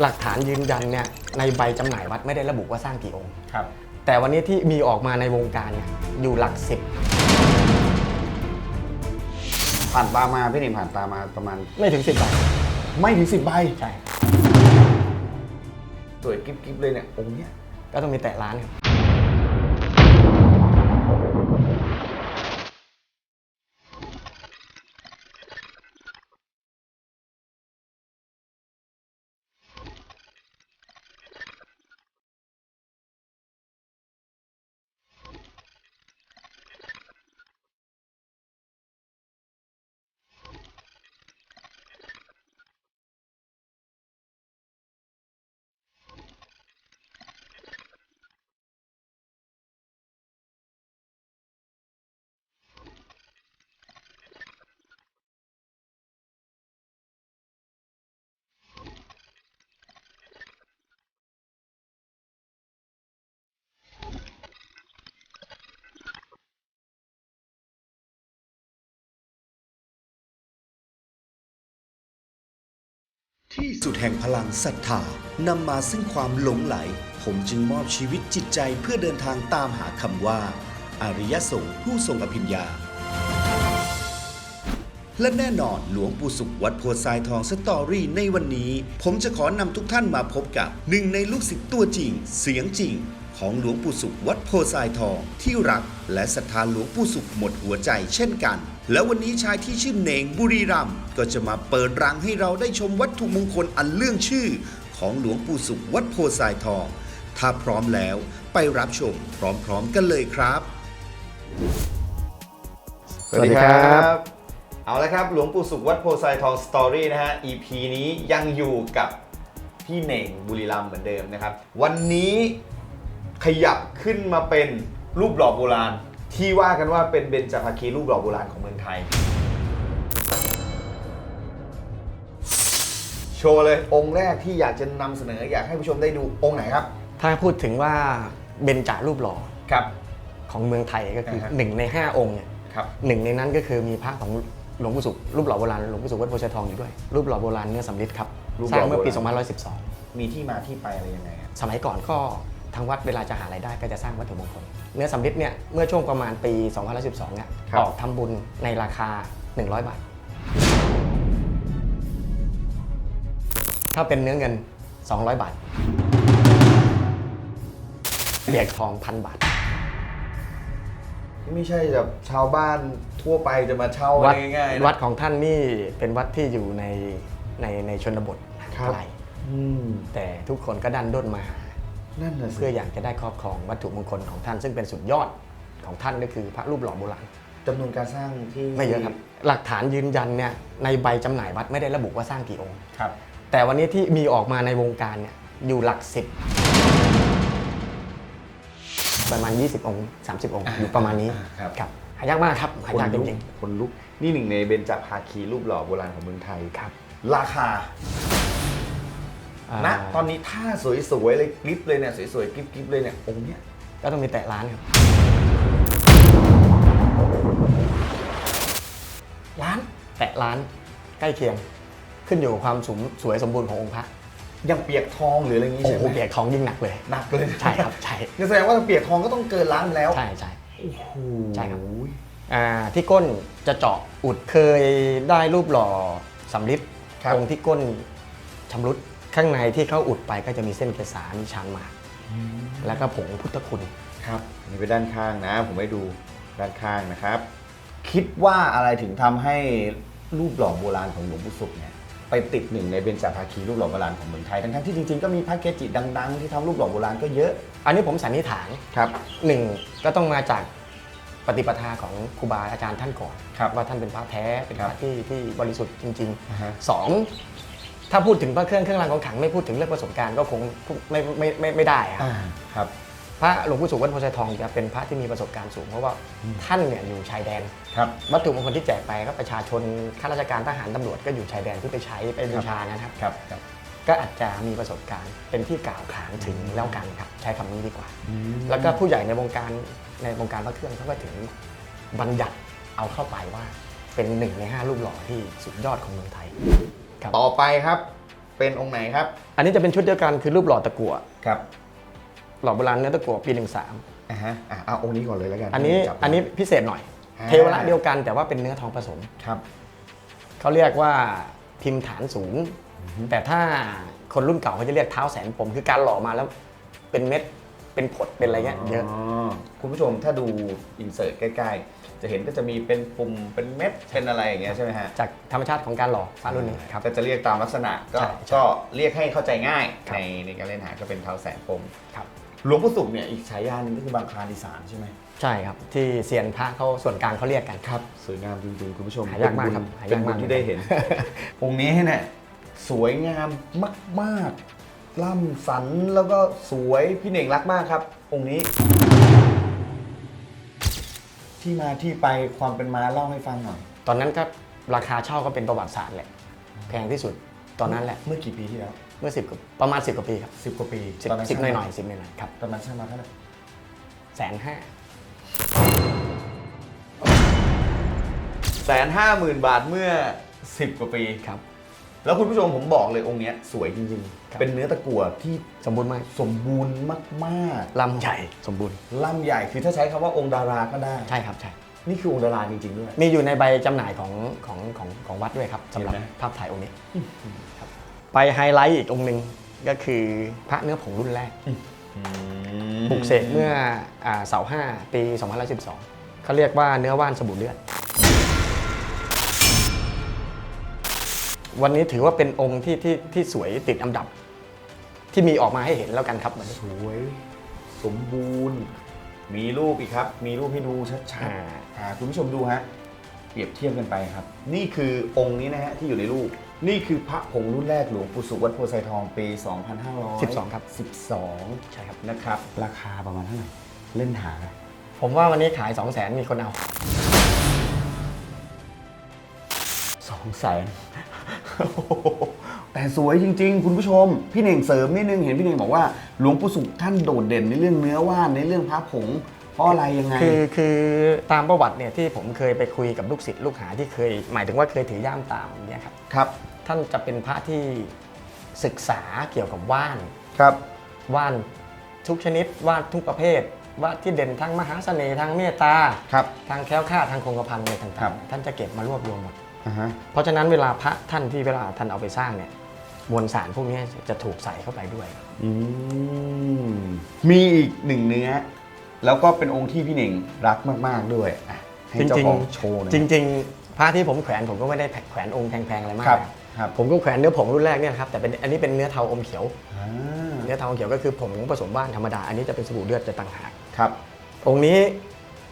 หลักฐานยืนยันเนี่ยในใบจำหน่ายวัดไม่ได้ระบุว่าสร้างกี่องค์ ครับ แต่วันนี้ที่มีออกมาในวงการเนี่ยอยู่หลักสิบผ่านตามาพี่หนิมผ่านตามาประมาณ ไม่ถึงสิบใบไม่ถึงสิบใบใช่ สวยกิ๊บกิ๊บเลยเนี่ยองค์เนี้ยก็ต้องมีแตะล้านครับ ที่สุดแห่งพลังศรัทธานำมาซึ่งความหลงไหล ผมจึงมอบชีวิตจิตใจเพื่อเดินทางตามหาคำว่า อริยสงฆ์ผู้ทรงอภิญญา และแน่นอนหลวงปู่สุขวัดโพทรายทองสตอรี่ในวันนี้ ผมจะขอนำทุกท่านมาพบกับหนึ่งในลูกศิษย์ตัวจริง เสียงจริง ของหลวงปู่สุขวัดโพทรายทองที่รัก และศรัทธาหลวงปู่สุขหมดหัวใจเช่นกัน แล้ววันนี้ชายที่ชื่อเหน่งบุรีรัมย์ก็จะมาเปิดรังให้เราได้ชมวัตถุมงคลอันเรื่องชื่อ ของหลวงปู่สุขวัดโพธิ์ทรายทอง ถ้าพร้อมแล้วไปรับชมพร้อมๆกันเลยครับ สวัสดีครับ เอาละครับ หลวงปู่สุขวัดโพไซทองสตอรี่นะฮะ EP นี้ยังอยู่กับพี่เหน่งบุรีรัมย์เหมือนเดิมนะครับ วันนี้ขยับขึ้นมาเป็นรูปหล่อโบราณ ที่ว่ากันว่าเป็นเบญจภาคีรูปหล่อโบราณของเมืองไทย โชว์เลยองค์แรกที่อยากจะนำเสนออยากให้ผู้ชมได้ดูองค์ไหนครับ ถ้าพูดถึงว่าเบญจารูปหล่อครับ ของเมืองไทยก็คืออ่าฮะ หนึ่งในห้าองค์เนี่ยครับ หนึ่งในนั้นก็คือมีพระของหลวงปู่สุขรูปหล่อโบราณหลวงปู่สุขวัดโพธิ์ทรายทองอยู่ด้วย รูปหล่อโบราณเนื้อสำริดครับรูปสหล่อร้างเมื่อปี โบราณ 2512 มีที่มาที่ไปอะไรยังไงครับสมัยก่อนก็ ทางวัดเวลาจะหารายได้ก็จะสร้างวัตถุมงคล เนื้อสำริดเนี่ยเมื่อช่วงประมาณปี 2012เนี่ยครับ ออกทำบุญในราคา 100 บาท ถ้าเป็นเนื้อเงิน 200 บาทเบียกทองพันบาท ไม่ใช่แบบชาวบ้านทั่วไปจะมาเช่าวัดง่ายๆนะ วัดของท่านนี่เป็นวัดที่อยู่ในในในชนบทครับ ไกลอืมแต่ทุกคนก็ดันด้นมาหา นั่นน่ะสิเพื่ออยากจะได้ครอบครองวัตถุมงคลของท่าน ซึ่งเป็นสุดยอดของท่านก็คือพระรูปหล่อโบราณจำนวนการสร้างที่ไม่เยอะครับ หลักฐานยืนยันเนี่ยในใบจำหน่ายวัดไม่ได้ระบุว่าสร้างกี่องค์ ครับ แต่วันนี้ที่มีออกมาในวงการเนี่ยอยู่หลักสิบประมาณ 20 องค์ 30 องค์ อยู่ประมาณนี้ครับ ครับหายากมากครับหายากจริงคนลุกนี่หนึ่งในเบญจภาคีรูปหล่อโบราณของเมืองไทยๆครับ ราคาอ่า ณตอนนี้ถ้าสวยๆเลยกริปเลยเนี่ยสวยๆกริปๆเลยเนี่ยองค์เนี้ยก็ต้องมีแตะล้านครับล้านแตะล้านใกล้เคียง ขึ้นอยู่กับความสมสวยสมบูรณ์ขององค์พระยังเปียกทองหรืออะไรอย่างงี้โอ้ใช่โหไหมเปียกทองยิ่งหนักเลยหนักเลยใช่ครับใช่งั้นแสดงว่าถ้าเปียกทองก็ต้องเกินล้านแล้วใช่ใช่ โอ้โหใช่ครับ อ่าที่ก้นจะเจาะอุดเคยได้รูปหล่อสำริดครับองค์ที่ก้นชำรุด ข้างในที่เขาอุดไปก็จะมีเส้นเกษามีชานหมาก แล้วก็ผงพุทธคุณ ครับอันนี่ไปด้านข้างนะ ผมให้ดูด้านข้างนะครับ คิดว่าอะไรถึงทำให้รูปหล่อโบราณของหลวงปู่ศุกร์เนี่ยไปติดหนึ่งในเบญจภาคีรูปหล่อโบราณของเมืองไทยทั้งๆที่จริงๆก็มีพระเกจิดัง ๆ ที่ทำรูปหล่อโบราณก็เยอะอันนี้ผมสันนิษฐานครับ หนึ่งก็ต้องมาจากปฏิปทาของครูบาอาจารย์ท่านก่อนครับว่าท่านเป็นพระแท้เป็นคพรับระที่ที่บริสุทธิ์จริงอ่าฮะ ๆสอง ถ้าพูดถึงพระเครื่องเครื่องรางของขลังไม่พูดถึงเรื่องประสบการณ์ก็คงไม่ไม่ไม่ไม่ได้อะอ่าครับ พระหลวงปู่สุขวัดโพธิ์ไชยทองจะเป็นพระที่มีประสบการณ์สูง เพราะว่าท่านเนี่ยอยู่ชายแดนครับวัตถุมงคลที่แจกไปก็ประชาชนข้าราชการทหารตำรวจก็อยู่ชายแดนที่ไปใช้ไปบูชานะครับครับครับก็อาจจะมีประสบการณ์เป็นที่กล่าวขานถึงแล้วกันครับใช้คำนี้ดีกว่าอืมแล้วก็ผู้ใหญ่ในวงการในวงการพระเครื่องเขาก็ถึงบัญญัติเอาเข้าไปว่าเป็นหนึ่งในห้ารูปหล่อที่สุดยอดของเมืองไทย ครับ ต่อไปครับไปเป็นองค์ไหนครับอันนี้จะเป็นชุดเดียวกันคือรูปหล่อตะกั่วครับหล่อโบราณเนื้อตะกั่วปีหนึ่งสามอ่าฮะอะเอาองค์นี้ก่อนเลยแล้วกันอันนี้จับ อันนี้พิเศษหน่อย อ่า เทวระเดียวกันแต่ว่าเป็นเนื้อทองผสม ครับ เขาเรียกว่าพิมพ์ฐานสูง แต่ถ้าคนรุ่นเก่าเขาจะเรียกเท้าแสนปมคือการหล่อมาแล้วเป็นเม็ด เป็นผดเป็นอะไรเงี้ยเยอะ คุณผู้ชมถ้าดูอินเสิร์ตใกล้ ๆ จะเห็นก็จะมีเป็นปุ่มเป็นเม็ดเป็นอะไรอย่างเงี้ยใช่ไหมฮะจากธรรมชาติของการหล่อพระรุ่นนี้ครับ ก็จะเรียกตามลักษณะก็ใช่ใช่ก็เรียกให้เข้าใจง่ายครับ ในในการเล่นหาก็เป็นเท้าแสนปมครับ หลวงปู่ศุกร์เนี่ยอีกฉายาหนึงก็คือบางคลานอีสานใช่ไหมใช่ครับ ที่เซียนพระเขาส่วนกลางเขาเรียกกัน ครับ สวยงามจริงๆ คุณผู้ชมหายากมากครับหายากมากเป็นบุญที่ได้เห็น องค์นี้เนี่ยสวยงามมากๆ ล่ำสันแล้วก็สวยพี่เน่งรักมากครับ องค์นี้ ที่มาที่ไปความเป็นมาเล่าให้ฟังหน่อยตอนนั้นก็ราคาเช่าก็เป็นประวัติศาสตร์แหละ แพงที่สุดตอนนั้นแหละ เมื่อกี่ปีที่แล้วเมื่อสิบประมาณ10กว่าปีครับสิบกว่าปีสิบตอนนั้นสิบหช่างน่อยๆสิบหน่อยๆครับตอนนั้นช่างมาเท่าไหร่แสนห้าแสนห้าหมื่นบาทเมื่อ10กว่าปีครับ แล้วคุณผู้ชมผมบอกเลยองค์เนี้ยสวยจริงครับๆเป็นเนื้อตะกั่วที่สมบูรณ์มากสมบูรณ์มากลำใหญ่สมบูรณ์ๆล่ำใหญ่คือถ้าใช้คำว่าองค์ดาราก็ได้ ใช่ครับใช่นี่คือองค์ดาราจริงๆด้วย มีอยู่ในใบจำหน่ายของของของของวัดด้วยครับสำหรับเห็นไหม ภาพถ่ายองค์นี้ครับไปไฮไลท์อีกองค์หนึ่งก็คือพระเนื้อผงรุ่นแรกปลุกเสกเมื่ออ่าเสาห้าปี2012เขาเรียกว่าเนื้อว่านสบู่เลือด วันนี้ถือว่าเป็นองค์ที่ที่ที่สวยติดอันดับ ที่มีออกมาให้เห็นแล้วกันครับวันนี้สวย สมบูรณ์ มีรูปอีกครับ มีรูปให้ดูชัดอ่าๆอ่าคุณผู้ชมดูฮะเปรียบเทียบกันไปครับ นี่คือองค์นี้นะฮะที่อยู่ในรูป นี่คือพระผงรุ่นแรกหลวงปู่สุขวัดโพไซทองปี 2500 12 ครับ 12 ใช่ครับนะครับ ราคาประมาณเท่าไหร่เล่นหา ผมว่าวันนี้ขาย 2 0 0 0 0 0มีคนเอาสองแสน แต่สวยจริง ๆ คุณผู้ชม พี่เน่งเสริมนิดนึงเห็นพี่เน่งบอกว่าหลวงปู่สุขท่านโดดเด่นในเรื่องเนื้อว่านในเรื่องพระผงเพราะอะไรยังไง คือคือตามประวัติเนี่ยที่ผมเคยไปคุยกับลูกศิษย์ลูกหาที่เคย หมายถึงว่าเคยถือย่ามตามเนี่ยครับครับท่านจะเป็นพระที่ศึกษาเกี่ยวกับว่านครับว่านทุกชนิดว่านทุกประเภทว่านที่เด่นทั้งมหาเสน่ห์ทางเมตตาครับทางแคล้วคลาดทางคงกระพันอะไรครัต่างบๆท่านจะเก็บมารวบรวมหมดอ่าฮะ เพราะฉะนั้นเวลาพระท่านที่เวลาท่านเอาไปสร้างเนี่ยมวลสารพวกนี้จะถูกใส่เข้าไปด้วยอืมมีอีกหนึ่งเนื้อ แล้วก็เป็นองค์ที่พี่เน่งรักมาก ๆด้วยอะให้เจ้าของโชว์หน่อยจริง ๆ พระที่ผมแขวนผมก็ไม่ได้แขวนองค์แพงๆอะไรมากครับนะ ครับ ผมก็แขวนเนื้อผงรุ่นแรกเนี่ยนะครับแต่เป็นอันนี้เป็นเนื้อเทาอมเขียว อ่าเนื้อเทาอมเขียวก็คือผงผสมว่านธรรมดา อันนี้จะเป็นสบู่เลือดจะต่างหาก ครับ องค์นี้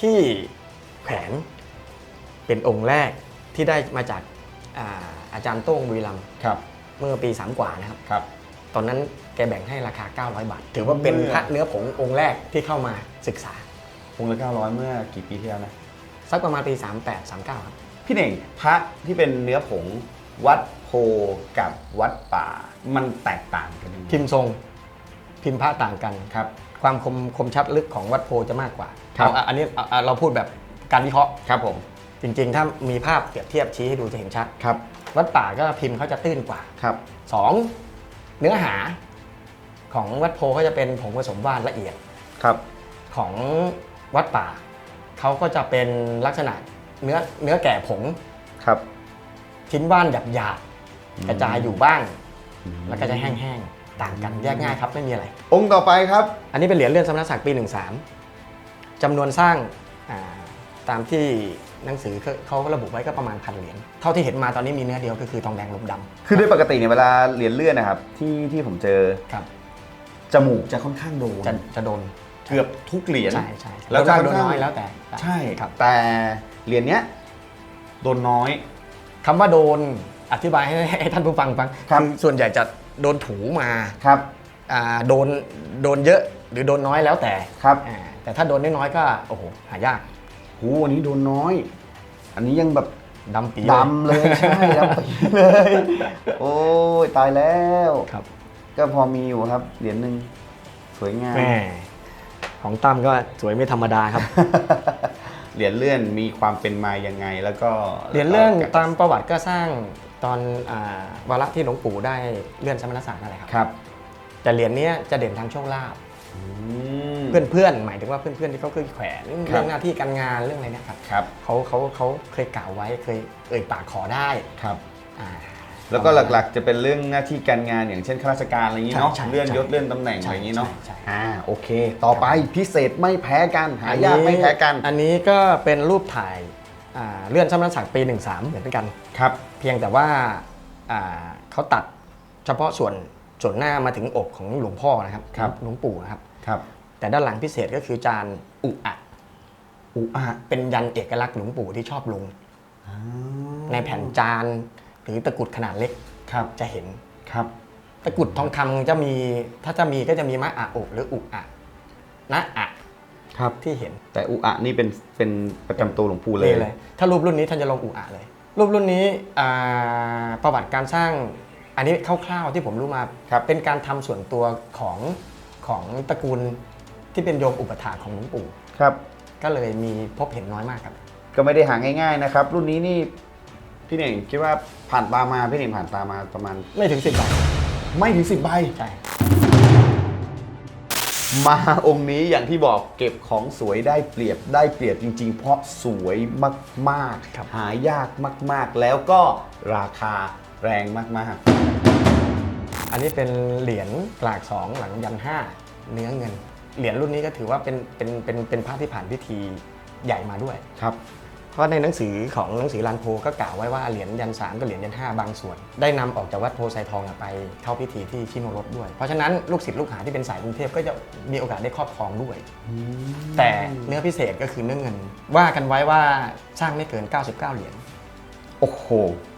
ที่แขวนเป็นองค์แรก ที่ได้มาจากอาอาจารย์โต้งบุรีรัมย์ครับเมื่อปี 3 กว่านะครับ ครับ ตอนนั้นแกแบ่งให้ราคา 900 บาท ถือว่าเป็นเมื่อ พระเนื้อผงองค์แรกที่เข้ามาศึกษา องค์ละ900 เมื่อกี่ปีที่แล้วนะ สักประมาณปี 38 39ครับพี่เน่งพระที่เป็นเนื้อผงวัดโพกับวัดป่า มันแตกต่างกันยังไงพิมพ์ทรงพิมพ์พระต่างกัน ครับ ความคมคมชัดลึกของวัดโพจะมากกว่าครับ เอาอันนี้เอาเอาเราพูดแบบการวิเคราะห์ ครับผม จริงๆ ถ้ามีภาพเปรียบเทียบชี้ให้ดูจะเห็นชัด ครับ วัดป่าก็พิมพ์เขาจะตื้นกว่าครับ สองเนื้อหาของวัดโพก็จะเป็นผงผสมว่านละเอียดครับ ของวัดป่าเขาก็จะเป็นลักษณะเนื้อเนื้อแก่ผงครับ ชิ้นว่านหยาบหยาบๆกระจายอยู่บ้าง แล้วก็จะแห้งๆต่างกันแยกง่ายครับไม่มีอะไร องค์ต่อไปครับ อันนี้เป็นเหรียญเลื่อนสมณศักดิ์ปี 13จำนวนสร้างอ่าตามที่ หนังสือเขาเขาระบุไว้ก็ประมาณพันเหรียญเท่าที่เห็นมาตอนนี้มีเนื้อเดียวก็คือทองแดงลมดคือโดยปกติเนี่ยเวลาเหรียญเลื่อนนะครับที่ที่ผมเจอำครับจมูกจะค่อนข้างโดนจะจะโดนเกือบทุกเหรียญใช่ใช่แล้วจะมากค่โดอนนข้างน้อยแล้วแต่ใช่ครับแต่เหรียญเนี้ยโดนน้อยคำว่าโดนอธิบายให้ให้ท่านผู้ฟังฟังครับอส่วนใหญ่จะโดนถูมาครับอ่าโดนโดนเยอะหรือโดนน้อยแล้วแต่ครับอ่าแต่ถ้าโดนน้อยๆก็โอ้โหหายาก หูวันนี้โดนน้อย อันนี้ยังแบบดำปีดำเลยใช่ดำปีเลย โอ้ยตายแล้ว ครับ ก็พอมีอยู่ครับ เหรียญหนึ่งสวยงามแม่ของตั้มก็สวยไม่ธรรมดาครับ เหรียญเลื่อนมีความเป็นมายังไงแล้วก็เหรียญเรื่องตามประวัติก็สร้างตอนอาวาระที่หลวงปู่ได้เลื่อนสมณศักดิ์นั่นแหละครับ ครับ แต่เหรียญเนี้ยจะเด่นทางโชคลาภ อืมเพื่อนๆหมายถึงว่าเพื่อนๆที่เขาเคยแขวนครับเรื่องหน้าที่การงานเรื่องอะไรเนี่ยครับครับเขาเขาเขาเคยกล่าวไว้เคยเอ่ยปากขอได้ครับอ่าแล้วก็หลักๆ จะเป็นเรื่องหน้าที่การงานอย่างเช่นข้าราชการอะไรอย่างนี้เนาะใช่ใช่เลื่อนยศใช่เลื่อนตำแหน่งใช่อะไรอย่างนี้เนาะใช่ใช่อ่าโอเค ต่อไปพิเศษไม่แพ้กันหายากไม่แพ้กัน อันนี้ก็เป็นรูปถ่ายอ่าเลื่อนสมณศักดิ์ปี 13 เหมือนกันครับ เพียงแต่ว่าอ่าเขาตัดเฉพาะส่วน ส่วนหน้ามาถึงอกของหลวงพ่อนะครับครับ หลวงปู่นะครับ ครับ แต่ด้านหลังพิเศษก็คือจานอุอะอุอะเป็นยันเอกลักษณ์หลวงปู่ที่ชอบลง ในแผ่นจานหรือตะกรุดขนาดเล็กครับจะเห็นครับ ตะกรุดทองคำจะมีถ้าจะมีก็จะมีมะอะโอกหรืออุอะนะอะครับที่เห็นแต่อุอะนี่เป็นเป็นประจำตัวหลวงปู่เลยนี่เลย ถ้ารูปรุ่นนี้ท่านจะลงอุอะเลย รูปรุ่นนี้อ่าประวัติการสร้าง อันนี้คร่าวๆที่ผมรู้มาครับเป็นการทำส่วนตัวของของตระกูลที่เป็นโยมอุปถาของหลวงปู่ครับ ก็เลยมีพบเห็นน้อยมากครับ ก็ไม่ได้หาง่ายๆนะครับ รุ่นนี้นี่พี่เน่งคิดว่าผ่านตามาพี่เน่งผ่านตามาประมาณไม่ถึงสิบใบไม่ถึงสิบใบใช่มาองค์นี้อย่างที่บอกเก็บของสวยได้เปรียบได้เปรียบจริง ๆ เพราะสวยมากครับๆหายากมาก ๆ แล้วก็ราคาแรงมาก อันนี้เป็นเหรียญกลากสองหลังยันห้าเนื้อเงิน เหรียญรุ่นนี้ก็ถือว่าเป็นเป็นเป็นเป็นพระที่ผ่านพิธีใหญ่มาด้วยๆครับ เพราะในหนังสือของหนังสือลานโพก็กล่าวไว้ว่าเหรียญยันสามกับเหรียญยันห้าบางส่วน ได้นำออกจากวัดโพไซทองอะไปเข้าพิธีที่ชิโนรสด้วย เพราะฉะนั้นลูกศิษย์ลูกหาที่เป็นสายกรุงเทพก็จะมีโอกาสได้ครอบครองด้วย แต่เนื้อพิเศษก็คือเนื้อเงิน ว่ากันไว้ว่าสร้างไม่เกิน 99 เหรียญโอ้โหครับ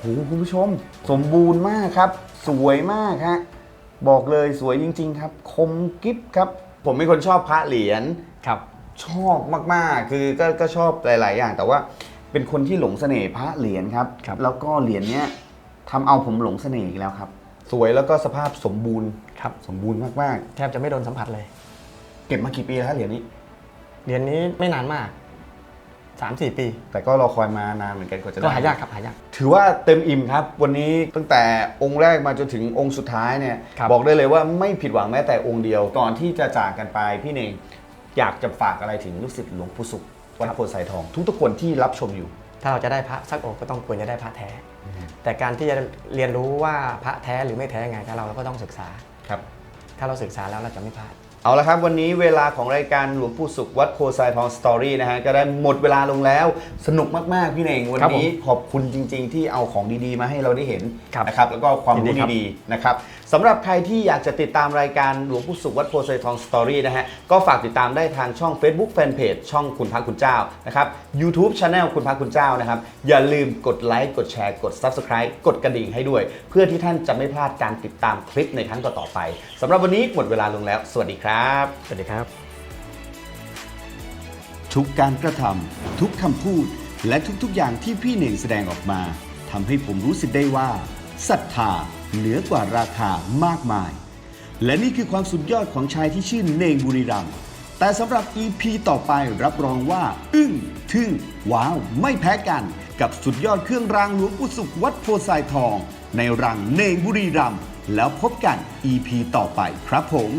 โหคุณผู้ชม สมบูรณ์มากครับ สวยมากฮะบอกเลยสวยจริง ๆ ครับ คมกิฟครับ ผมเป็นคนชอบพระเหรียญครับ ชอบมากๆ คือก็ก็ชอบหลาย ๆ อย่าง แต่ว่าเป็นคนที่หลงเสน่ห์พระเหรียญครับ ครับ แล้วก็เหรียญเนี้ยทำเอาผมหลงเสน่ห์อีกแล้วครับ สวยแล้วก็สภาพสมบูรณ์ ครับสมบูรณ์มากแทบจะไม่โดนสัมผัสเลย ๆ เก็บมากี่ปีแล้วเหรียญนี้ เหรียญนี้ไม่นานมาก 3-4ปี แต่ก็รอคอยมานานเหมือนกันกว่าจะได้ ก็หายากครับหายาก ถือว่าเต็มอิ่มครับ วันนี้ตั้งแต่องค์แรกมาจนถึงองค์สุดท้ายเนี่ยครับ บอกได้เลยว่าไม่ผิดหวังแม้แต่องค์เดียวก่อนที่จะจากกันไปพี่เน่งอยากจะฝากอะไรถึงลูกศิษย์หลวงปู่สุขวัดโพธิ์ไซทอง ทุกๆคนที่รับชมอยู่ ถ้าเราจะได้พระสักองค์ก็ต้องควรจะได้พระแท้ แต่การที่จะเรียนรู้ว่าพระแท้หรือไม่แท้ยังไงถ้าเราก็ต้องศึกษา ครับ ถ้าเราศึกษาแล้วเราจะไม่พลาด เอาละครับ วันนี้เวลาของรายการหลวงปู่สุขวัดโพไซทองสตอรี่นะฮะก็ได้หมดเวลาลงแล้วสนุกมาก ๆ พี่เน่งวันครับผมนี้ขอบคุณจริง ๆ ที่เอาของดี ๆ มาให้เราได้เห็นครับนะครับแล้วก็ความยินดีรู้ครับดี ๆ นะครับ สำหรับใครที่อยากจะติดตามรายการหลวงปู่สุขวัดโพไซทองสตอรี่นะฮะ ก็ฝากติดตามได้ทางช่อง Facebook Fanpage ช่องคุณพระคุณเจ้านะครับ YouTube Channel คุณพระคุณเจ้านะครับ อย่าลืมกดไลค์ กดแชร์ กด Subscribe กดกระดิ่งให้ด้วย เพื่อที่ท่านจะไม่พลาดการติดตามคลิปในครั้งต่อๆไปสำหรับวันนี้หมดเวลาลงแล้ว สวัสดีครับ สวัสดีครับ ทุกการกระทำทุกคำพูด และทุกๆอย่างที่พี่เน่งแสดงออกมาทำให้ผมรู้สึกได้ว่าศรัทธา เหนือกว่าราคามากมาย และนี่คือความสุดยอดของชายที่ชื่อเนงบุรีรัมย์แต่สำหรับ EP ต่อไปรับรองว่า อึ้งทึ่ง ว้าว ไม่แพ้กัน กับสุดยอดเครื่องรางหลวงปู่สุขวัดโพไซทอง ในรังเนงบุรีรัมย์แล้วพบกัน EP ต่อไปครับผม